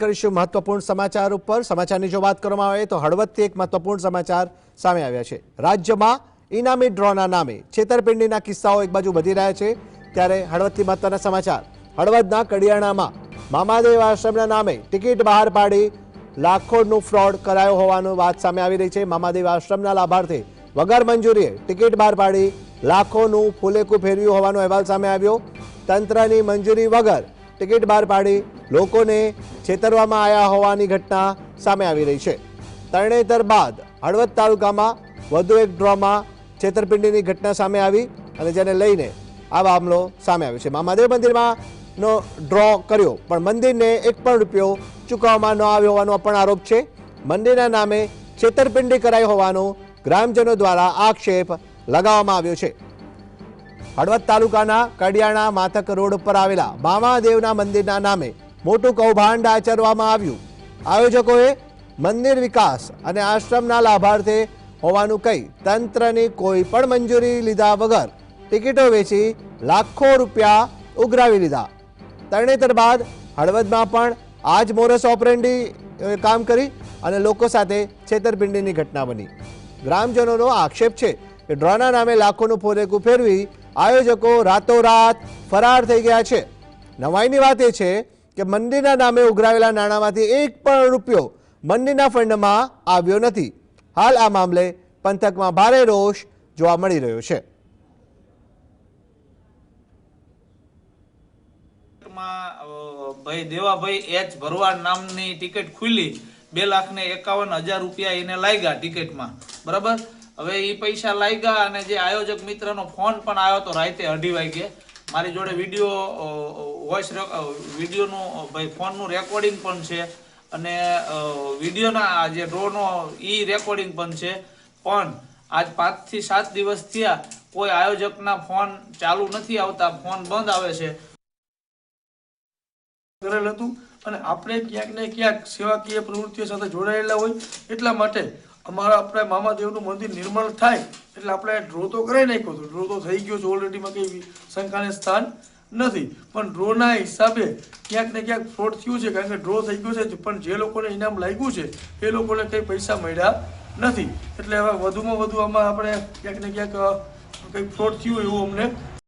કરીશું મહત્વપૂર્ણ સમાચાર ઉપર. સમાચારની જો વાત કરવામાં આવે તો હળવદથી એક મહત્વપૂર્ણ સમાચાર સામે આવ્યા છે. રાજ્યમાં ઇનામી ડ્રોના નામે છેતરપિંડીના કિસ્સાઓ એક બાજુ વધી રહ્યા છે. ત્યારે હળવદથી મહત્વના સમાચાર. હળવદના કડિયાણામાં મામાદેવ આશ્રમના નામે ટિકિટ બહાર પાડી લાખોનું ફ્રોડ કરાયો હોવાનું વાત સામે આવી રહી છે. મામાદેવ આશ્રમના લાભાર્થી વગર મંજૂરીએ ટિકિટ બહાર પાડી લાખોનું ફૂલેકું ફેરવ્યું હોવાનો અહેવાલ સામે આવ્યો. તંત્રની મંજૂરી વગર ટિકિટ બહાર પાડી લોકોને છેતરવામાં આવ્યા હોવાની ઘટના સામે આવી રહી છે. તરણેતર બાદ હળવદ તાલુકામાં વધુ એક ડ્રોમાં છેતરપિંડીની ઘટના સામે આવી અને જેને લઈને આ મામલો સામે આવ્યો છે. મહાદેવ મંદિરમાં નો ડ્રો કર્યો, પણ મંદિરને એક પણ રૂપિયો ચૂકવવામાં ન આવ્યો હોવાનો પણ આરોપ છે. મંદિરના નામે છેતરપિંડી કરાઈ હોવાનો ગ્રામજનો દ્વારા આક્ષેપ લગાવવામાં આવ્યો છે. હળવદ તાલુકાના કડિયાણા માથક રોડ ઉપર આવેલા મામાદેવના મંદિરના નામે મોટું કૌભાંડ આચરવામાં આવ્યું. આયોજકોએ મંદિર વિકાસ અને આશ્રમના લાભાર્થે હોવાનું કહી તંત્રની કોઈ પણ મંજૂરી લીધા વગર ટિકિટો વેચી લાખો રૂપિયા ઉઘરાવી લીધા. તરણેતર બાદ હળવદમાં પણ આ જ મોરસ ઓપરેન્ડી કામ કરી અને લોકો સાથે છેતરપિંડીની ઘટના બની. ગ્રામજનોનો આક્ષેપ છે કે ડ્રોના નામે લાખોનું ફોરેકું ફેરવી આયોજકો રાતોરાત ફરાર થઈ ગયા છે. નવાઈની વાત એ છે કે મંદિરના નામે ઉઘરાવેલા નાણાંમાંથી એક પણ રૂપિયો મંદિરના ફંડમાં આવ્યો નથી. હાલ આ મામલે પંથકમાં ભારે રોષ જોવા મળી રહ્યો છે. ભાઈ દેવાભાઈ એચ ભરવાડ નામની ટિકિટ ખુલી. બે લાખ ને એકાવન હજાર રૂપિયા એને લાગ્યા ટિકિટમાં. બરાબર? હવે એ પૈસા લાગ્યા અને જે આયોજક મિત્રનો ફોન પણ આવ્યો તો રાતે અઢી વાગે મારી જોડે વીડિયો વોઇસ વિડીયોનું ભાઈ ફોનનું રેકોર્ડિંગ પણ છે અને વિડીયોના જે ડ્રોનો એ રેકોર્ડિંગ પણ છે. પણ આજ પાંચથી સાત દિવસ થયા કોઈ આયોજકના ફોન ચાલુ નથી આવતા, ફોન બંધ આવે છે. કરેલ હતું અને આપણે ક્યાંક ને ક્યાંક સેવાકીય પ્રવૃત્તિઓ સાથે જોડાયેલા હોય એટલા માટે અમારા આપણે મામાદેવનું મંદિર નિર્મળ થાય એટલે આપણે ડ્રો તો કરાવી નાખ્યો હતો ડ્રો તો થઈ ગયો છે ઓલરેડીમાં કંઈ શંકાને સ્થાન નથી. પણ ડ્રોના હિસાબે ક્યાંક ને ક્યાંક ફ્રોડ થયું છે, કારણ કે ડ્રો થઈ ગયો છે, પણ જે લોકોને ઇનામ લાગ્યું છે, એ લોકોને કંઈ પૈસા મળ્યા નથી. એટલે હવે વધુમાં વધુ આમાં આપણે ક્યાંક ને ક્યાંક કંઈક ફ્રોડ થયું એવું અમને